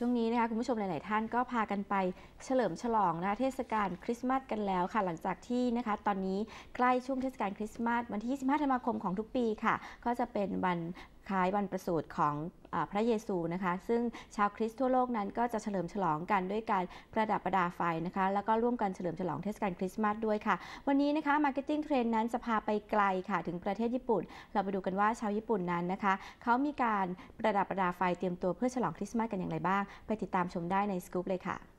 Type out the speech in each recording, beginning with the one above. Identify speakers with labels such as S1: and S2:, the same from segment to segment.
S1: ช่วงนี้นะคะคุณผู้ชมหลาย ๆ ท่านก็พากันไปเฉลิมฉลองนะคะเทศกาลคริสต์มาสกันแล้วค่ะ หลังจากที่นะคะ ตอนนี้ใกล้ช่วงเทศกาลคริสต์มาสวันที่ 25 ธันวาคมของทุกปีค่ะ ก็จะเป็นวัน คล้ายวันประสูติของอพระเยซูนะคะ ซึ่งชาวคริสต์ทั่วโลกนั้นก็จะเฉลิมฉลองกันด้วยการประดับประดาไฟนะคะ แล้วก็ร่วมกันเฉลิมฉลองเทศกาลคริสต์มาสด้วยค่ะ วันนี้นะคะ Marketing Trend นั้นจะพาไปไกลค่ะถึงประเทศญี่ปุ่น เราไปดูกันว่าชาวญี่ปุ่นนั้นนะคะ เขามีการประดับประดาไฟเตรียมตัวเพื่อฉลองคริสต์มาสกันอย่างไรบ้าง ไปติดตามชมได้ในสกู๊ปเลยค่ะ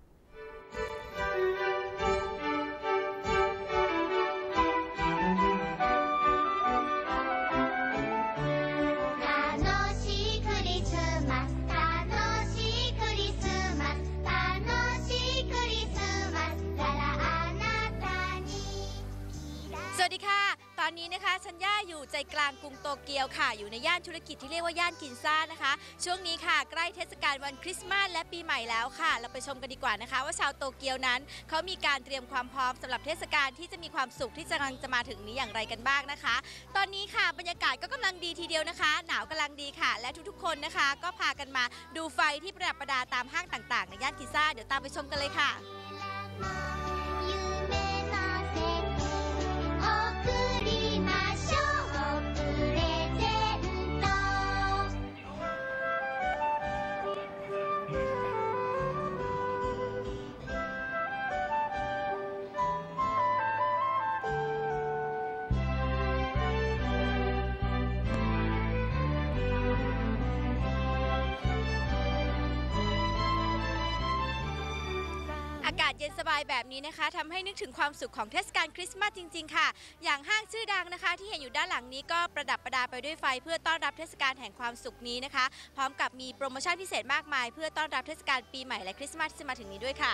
S2: สวัสดีค่ะ ตอนนี้นะคะชัญญาอยู่ใจกลางกรุงโตเกียวค่ะ อยู่ในย่านธุรกิจที่เรียกว่าย่านกินซ่านะคะ ช่วงนี้ค่ะ ใกล้เทศกาลวันคริสต์มาสและปีใหม่แล้วค่ะ เราไปชมกันดีกว่านะคะ ว่าชาวโตเกียวนั้นเขามีการเตรียมความพร้อมสำหรับเทศกาลที่จะมีความสุขที่กำลังจะมาถึงนี้อย่างไรกันบ้างนะคะ ตอนนี้ค่ะบรรยากาศก็กำลังดีทีเดียวนะคะ หนาวกำลังดีค่ะ และทุกๆ คนนะคะ ก็พากันมาดูไฟที่ประดับประดาตามห้างต่างๆ ในย่านกินซ่าเดี๋ยวตามไปชมกันเลยค่ะ เย็นสบายแบบนี้นะคะทำให้นึกถึงความสุขของเทศกาลคริสต์มาสจริง ๆ ค่ะ อย่างห้างชื่อดังนะคะ ที่เห็นอยู่ด้านหลังนี้ก็ประดับประดาไปด้วยไฟ เพื่อต้อนรับเทศกาลแห่งความสุขนี้นะคะ พร้อมกับมีโปรโมชั่นพิเศษมากมาย เพื่อต้อนรับเทศกาลปีใหม่และคริสต์มาสที่จะมาถึงนี้ด้วยค่ะ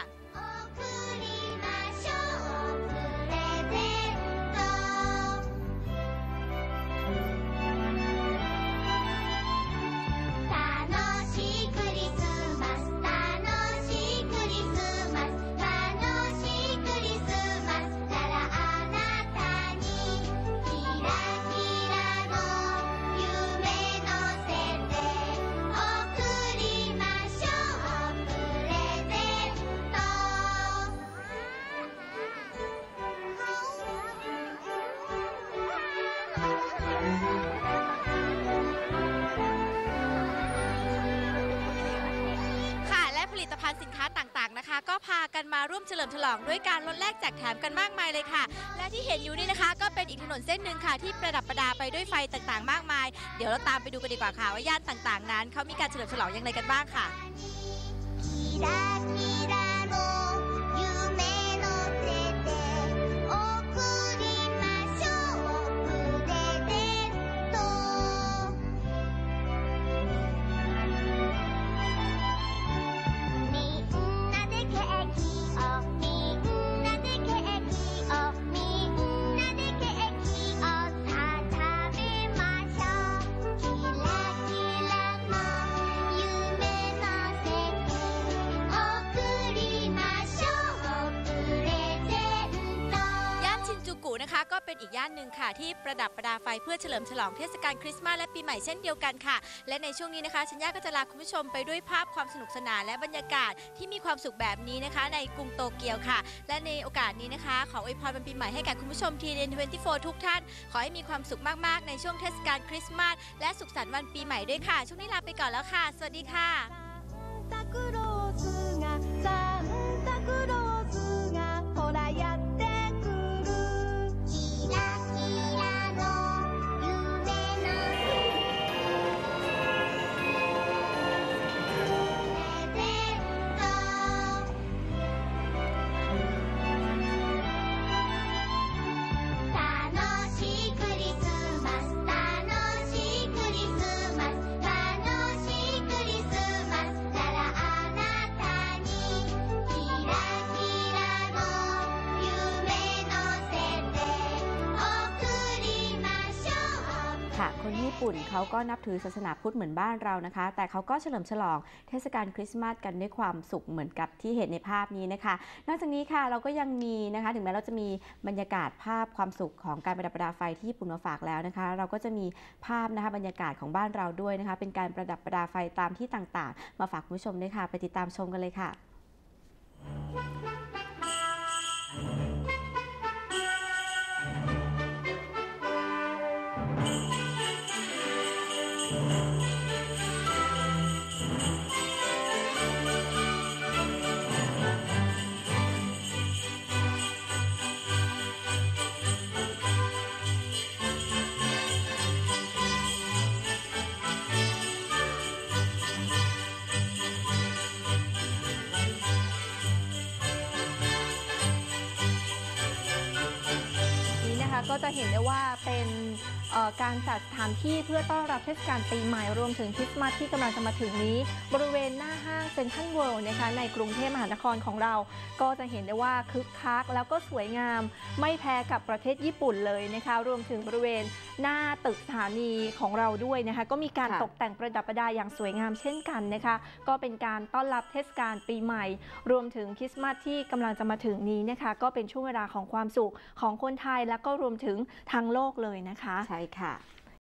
S2: ก็พากันมาร่วมเฉลิมฉลองด้วยการลดแลกแจกแถมกันมากมายเลยค่ะ และที่เห็นอยู่นี่นะคะ ก็เป็นอีกถนนเส้นหนึ่งค่ะ ที่ประดับประดาไปด้วยไฟต่างๆ มากมาย เดี๋ยวเราตามไปดูกันดีกว่าค่ะว่าย่านต่างๆ นั้นเขามีการเฉลิมฉลองอย่างไรกันบ้างค่ะ เป็นอีกย่านหนึ่งค่ะ ที่ประดับประดาไฟเพื่อเฉลิมฉลองเทศกาลคริสต์มาสและปีใหม่เช่นเดียวกันค่ะ และในช่วงนี้นะคะชัญญาก็จะลาคุณผู้ชมไปด้วยภาพความสนุกสนานและบรรยากาศที่มีความสุขแบบนี้นะคะ ในกรุงโตเกียวค่ะ และในโอกาสนี้นะคะ ขออวยพรวันปีใหม่ให้แก่คุณผู้ชมทีเอ็น24 ทุกท่าน ขอให้มีความสุขมากๆ ในช่วงเทศกาลคริสต์มาสและสุขสันต์วันปีใหม่ด้วยค่ะ ช่วงนี้ลาไปก่อนแล้วค่ะ สวัสดีค่ะ
S1: คนญี่ปุ่นเขาก็นับถือศาสนาพุทธเหมือนบ้านเรานะคะ แต่เขาก็เฉลิมฉลองเทศกาลคริสต์มาสกันด้วยความสุขเหมือนกับที่เห็นในภาพนี้นะคะ นอกจากนี้ค่ะเราก็ยังมีนะคะ ถึงแม้เราจะมีบรรยากาศภาพความสุขของการประดับประดาไฟที่ญี่ปุ่นมาฝากแล้วนะคะ เราก็จะมีภาพนะคะบรรยากาศของบ้านเราด้วยนะคะ เป็นการประดับประดาไฟตามที่ต่างๆ มาฝากคุณผู้ชมด้วยค่ะ ไปติดตามชมกันเลยค่ะ
S3: นี้นะคะก็จะเห็นได้ว่าเป็นเอ่อการจัดสถานที่เพื่อต้อนรับเทศกาลปีใหม่รวมถึงคริสต์มาสที่กำลังจะมาถึงนี้ บริเวณหน้าห้างเซ็นทรัลเวิลด์นะคะในกรุงเทพมหานครของเรา ก็จะเห็นได้ว่าคึกคักแล้วก็สวยงาม ไม่แพ้กับประเทศญี่ปุ่นเลยนะคะรวมถึงบริเวณหน้าตึกสถานีของเราด้วยนะคะก็มีการ
S1: ค่ะ
S3: ตกแต่งประดับประดาอย่างสวยงามเช่นกันนะคะก็เป็นการต้อนรับเทศกาลปีใหม่ รวมถึงคริสต์มาสที่กำลังจะมาถึงนี้นะคะก็เป็นช่วงเวลาของความสุขของคนไทยแล้วก็รวมถึงทางโลกเลยนะคะ
S1: ใช่ค่ะ